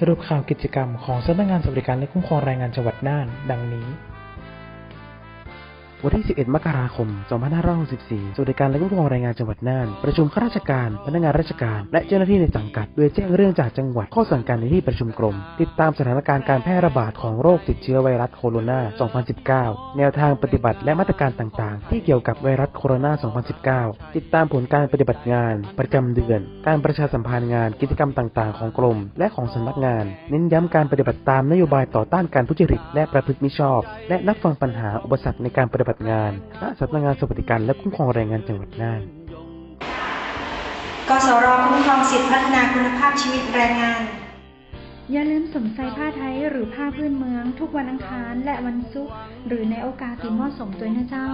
สรุปข่าวกิจกรรมของสำนักงานสวัสดิการและคุ้มครองแรงงานจังหวัดน่าน ดังนี้ วันที่ 11 มกราคม 2564สวัสดิการและคุ้มครองแรงงานจังหวัดน่าน ประชุมข้าราชการ พนักงานราชการ และเจ้าหน้าที่ในสังกัด โดยแจ้งเรื่องจากจังหวัด ข้อสั่งการในที่ประชุมกรม ติดตามสถานการณ์การแพร่ระบาดของโรคติดเชื้อไวรัสโคโรนา 2019 แนวทางปฏิบัติและมาตรการต่างๆ ที่เกี่ยวกับไวรัสโคโรนา 2019 ติดตามผลการปฏิบัติงาน ประจำเดือน การประชาสัมพันธ์งานกิจกรรมต่างๆ ของกรม และของสำนักงาน เน้นย้ำการปฏิบัติตามนโยบายต่อต้านการทุจริตและประพฤติมิชอบ และรับฟังปัญหาอุปสรรคในการปฏิบัติงานณสำนักงานสวัสดิการและคุ้มครองแรงงานจังหวัดน่านกสรคุ้มครองสิทธิพัฒนาคุณภาพชีวิตแรงงาน อย่าลืมสวมใส่ผ้าไทยหรือผ้าพื้นเมือง ทุกวันอังคารและวันศุกร์หรือในโอกาสที่เหมาะสมตัวยนะเจ้า